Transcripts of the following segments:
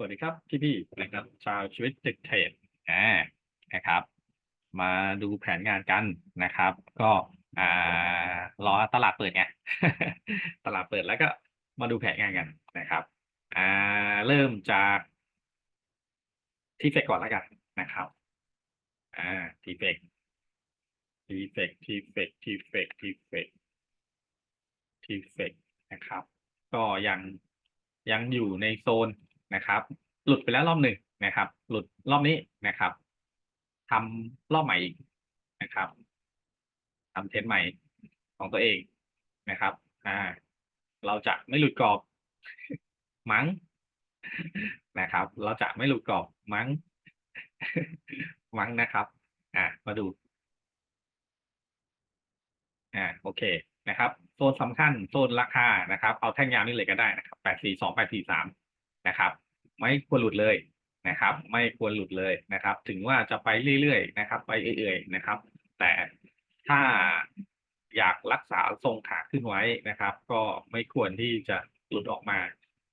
สวัสดีครับพี่ๆนะครับชาวชีวิตติดเทรดอ่านะครับ มาดูแผนงานกันนะครับ ก็อ่ารอตลาดเปิดไงตลาดเปิดแล้วก็มาดูแผนงานกันนะครับอ่าเริ่มจากทีเฟกก่อนแล้วกันนะครับอ่าทีเฟกทีเฟกทีเฟกทีเฟกทีเฟกทีเฟกนะครับ ก็ยังยังอยู่ในโซน นะครับ หลุดไปแล้วรอบหนึ่งนะครับ หลุดรอบนี้นะครับทำรอบใหม่อีกนะครับทำเทสใหม่ของตัวเองนะครับ อ่า เราจะไม่หลุดกรอบ มั้งนะครับ เราจะไม่หลุดกรอบมั้ง มั้งนะครับ อ่ามาดู อ่า โอเคนะครับ โซนสำคัญ โซนราคานะครับ เอาแท่งยาวนี่เลยก็ได้นะครับแปดสี่สองแปดสี่สาม นะครับ ไม่ควรหลุดเลยนะครับ ไม่ควรหลุดเลยนะครับ ถึงว่าจะไปเรื่อยๆนะครับ ไปเอื่อยๆนะครับ แต่ถ้าอยากรักษาทรงขาขึ้นไว้นะครับ ก็ไม่ควรที่จะหลุดออกมา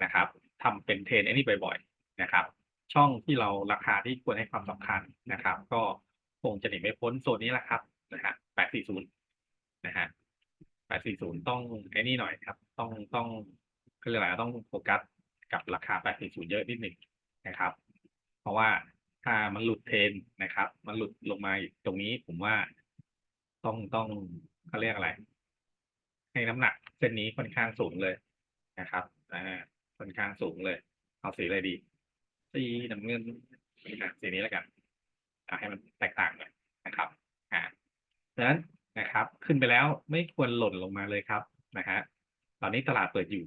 นะครับทำเป็นเทรนอ้นี่บ่อยๆนะครับ ช่องที่เราราคาที่ควรให้ความสำคัญนะครับ ก็คงจะหนีไม่พ้นโซนนี้แหละครับนะฮะแปดสี่ศูนย์นะฮะแปดสี่ศูนย์ต้องไอ้นี่หน่อยครับ ต้องต้องคืออะไรต้องโฟกัส กับราคาแปดสี่ศูนย์เยอะนิดหนึ่งนะครับ เพราะว่าถ้ามันหลุดเทรนนะครับ มันหลุดลงมาอีกตรงนี้ผมว่าต้องต้องเขาเรียกอะไร ให้น้ำหนักเส้นนี้ค่อนข้างสูงเลยนะครับอ่าค่อนข้างสูงเลย เอาสีอะไรดี สีน้ำเงินสีนี้แล้วกันเอาให้มันแตกต่างหน่อยนะครับอ่าดังนั้นนะครับ ขึ้นไปแล้วไม่ควรหล่นลงมาเลยครับนะฮะตอนนี้ตลาดเปิดอยู่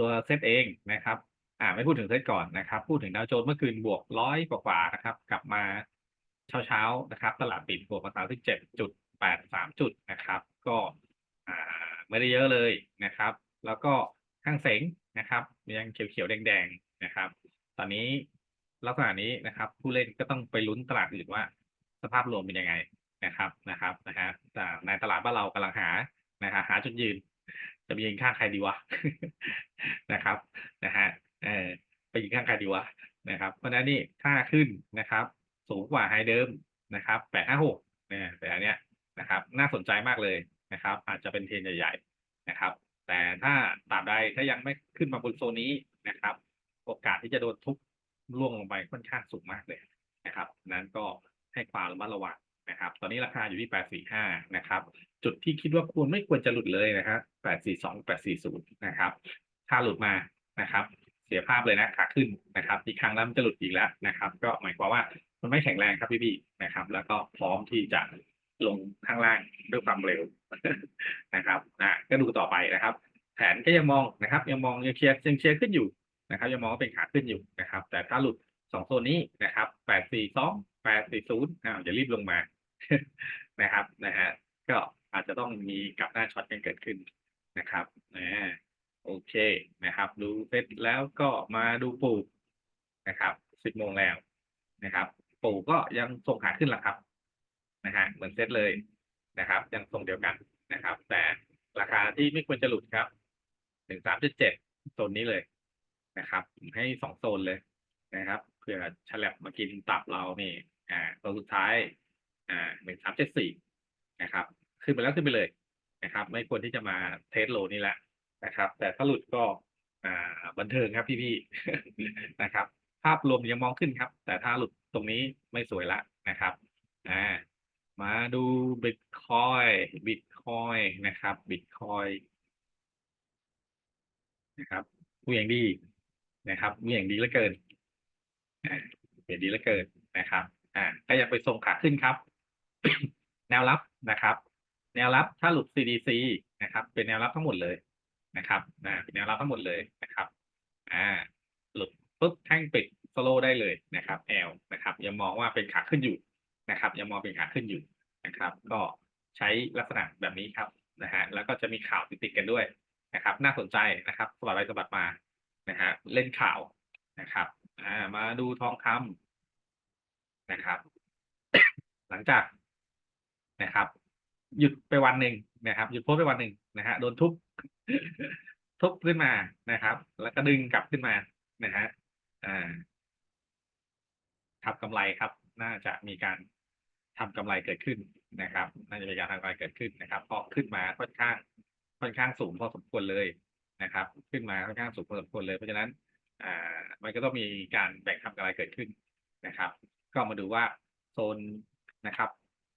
ตัวเซตเองนะครับ อ่าไม่พูดถึงเซตก่อนนะครับ พูดถึงดาวโจนส์เมื่อคืนบวกร้อยกว่าๆนะครับ กลับมาเช้าเช้าๆนะครับ ตลาดปิดบวกมาสามสิบเจ็ดจุดแปดสามจุดนะครับ ก็อ่าไม่ได้เยอะเลยนะครับ แล้วก็ข้างเสงนะครับยังเขียวๆแดงๆนะครับ ตอนนี้ลักษณะนี้นะครับ ผู้เล่นก็ต้องไปลุ้นตลาดอื่นว่า สภาพรวมเป็นยังไงนะครับนะครับนะฮะแต่ในตลาดบ้านเรากำลังหานะฮะหาจุดยืน จะไปยืนข้างใครดีวะนะครับนะฮะเออไปยืนข้างใครดีวะนะครับ เพราะนั้นนี่ค่าขึ้นนะครับ สูงกว่าไฮเดิมนะครับแปดห้าหกเนี่ยแต่อันเนี้ยนะครับ น่าสนใจมากเลยนะครับ อาจจะเป็นเทรนใหญ่ๆนะครับ แต่ถ้าตราบใดถ้ายังไม่ขึ้นมาบนโซนนี้นะครับ โอกาสที่จะโดนทุบล่วงลงไปค่อนข้างสูงมากเลยนะครับ นั้นก็ให้ความระมัดระวัง นะครับ ตอนนี้ราคาอยู่ที่ 845 นะครับ จุดที่คิดว่าควรไม่ควรจะหลุดเลยนะครับ 842 840 นะครับ ถ้าหลุดมานะครับ เสียภาพเลยนะขาขึ้นนะครับ อีกครั้งแล้วมันจะหลุดอีกแล้วนะครับ ก็หมายความว่ามันไม่แข็งแรงครับพี่ๆนะครับ แล้วก็พร้อมที่จะลงข้างล่างด้วยความเร็วนะครับนะก็ดูต่อไปนะครับ แผนก็ยังมองนะครับ ยังมองยังเชียร์ยังเชียร์ขึ้นอยู่นะครับ ยังมองว่าเป็นขาขึ้นอยู่นะครับ แต่ถ้าหลุดสองโซนนี้นะครับแปดสี่สองแปดสี่ศูนย์อ้าวอย่ารีบลงมา นะครับนะฮะก็อาจจะต้องมีกลับหน้าช็อตกันเกิดขึ้นนะครับนะโอเคนะครับ ดูเสร็จแล้วก็มาดูปูนะครับสิบโมงแล้วนะครับ ปูก็ยังส่งขาขึ้นละครับนะฮะเหมือนเซตเลยนะครับ ยังทรงเดียวกันนะครับ แต่ราคาที่ไม่ควรจะหลุดครับหนึ่งสามจุดเจ็ดโซนนี้เลยนะครับ ให้สองโซนเลยนะครับเผื่อฉลับมากินตับเรานี่อ่าตัวสุดท้าย อ่าหนึ่งสามเจ็ดสี่นะครับ ขึ้นไปแล้วขึ้นไปเลยนะครับ ไม่ควรที่จะมาเทสโลนี่แหละนะครับ แต่ถ้าหลุดก็อ่าบันเทิงครับพี่ๆนะครับ ภาพรวมยังมองขึ้นครับ แต่ถ้าหลุดตรงนี้ไม่สวยละนะครับอ่ามาดูบิตคอยบิตคอยนะครับบิตคอยนะครับผู้อย่างดีนะครับผู้อย่างดีเหลือเกินเห็นดีเหลือเกินนะครับ อ่าก็ยังไปทรงขาขึ้นครับ แนวรับนะครับ แนวรับถ้าหลุด CDC นะครับ เป็นแนวรับทั้งหมดเลยนะครับอ่าเป็นแนวรับทั้งหมดเลยนะครับอ่าหลุดปุ๊บแท่งปิดสโลได้เลยนะครับ L นะครับยังมองว่าเป็นขาขึ้นอยู่นะครับยังมองเป็นขาขึ้นอยู่นะครับ ก็ใช้ลักษณะแบบนี้ครับนะฮะแล้วก็จะมีข่าวติดๆกันด้วยนะครับ น่าสนใจนะครับสบัดไปสบัดมานะฮะเล่นข่าวนะครับอ่ามาดูทองคำนะครับ หลังจาก นะครับ หยุดไปวันหนึ่งนะครับ หยุดโพสไปวันหนึ่งนะฮะโดนทุบทุบขึ้นมานะครับ แล้วก็ดึงกลับขึ้นมานะฮะอ่าทำกำไรครับ น่าจะมีการทำกำไรเกิดขึ้นนะครับ น่าจะมีการทำกำไรเกิดขึ้นนะครับเพราะขึ้นมาค่อนข้าง ค่อนข้างสูงพอสมควรเลยนะครับ ขึ้นมาค่อนข้างสูงพอสมควรเลยเพราะฉะนั้น อ่า มันก็ต้องมีการแบ่งทำกำไรเกิดขึ้นนะครับ ก็มาดูว่าโซนนะครับ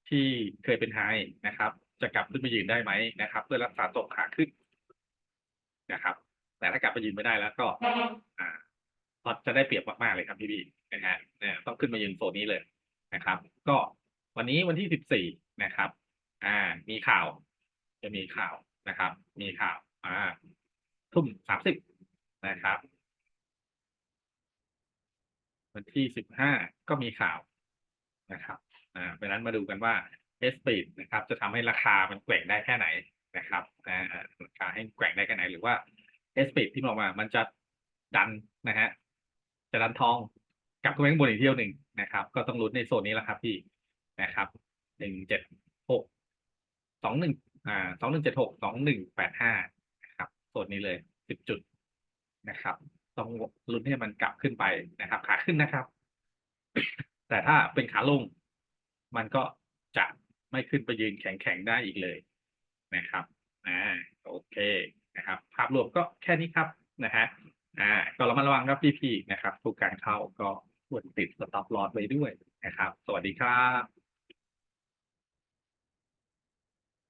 ที่เคยเป็นไฮนะครับ จะกลับขึ้นมายืนได้ไหมนะครับ เพื่อรักษาตกขาขึ้นนะครับ แต่ถ้ากลับไปยืนไม่ได้แล้วก็ อ่าพอจะได้เปรียบมากๆเลยครับพี่พี่นะฮะเนี่ยต้องขึ้นมายืนโซนนี้เลยนะครับ ก็วันนี้วันที่สิบสี่นะครับ อ่า มีข่าว จะมีข่าวนะครับ มีข่าว อ่า ทุ่มสามสิบนะครับ วันที่สิบห้าก็มีข่าวนะครับ อ่าเพราะนั้นมาดูกันว่าเอสปีดนะครับ จะทำให้ราคามันแกว่งได้แค่ไหนนะครับอ่าราคาให้แกว่งได้แค่ไหน หรือว่าเอสปีดที่บอกมา มันจะดันนะฮะจะดันทองกลับขึ้นไปข้างบนอีกเที่ยวหนึ่งนะครับ ก็ต้องลุ้นในโซนนี้แหละครับพี่นะครับหนึ่งเจ็ดหกสองหนึ่งอ่าสองหนึ่งเจ็ดหกสองหนึ่งแปดห้านะครับโซนนี้เลยสิบจุดนะครับต้องลุ้นให้มันกลับขึ้นไปนะครับ ขาขึ้นนะครับ แต่ถ้าเป็นขาลง มันก็จะไม่ขึ้นไปยืนแข็งๆได้อีกเลยนะครับอ่าโอเคนะครับ ภาพรวมก็แค่นี้ครับนะฮะอ่าก็ระมัดระวังครับพี่ๆนะครับทุกการเข้าก็ควรติดสต็อปลอสไว้ด้วยนะครับ สวัสดีครับ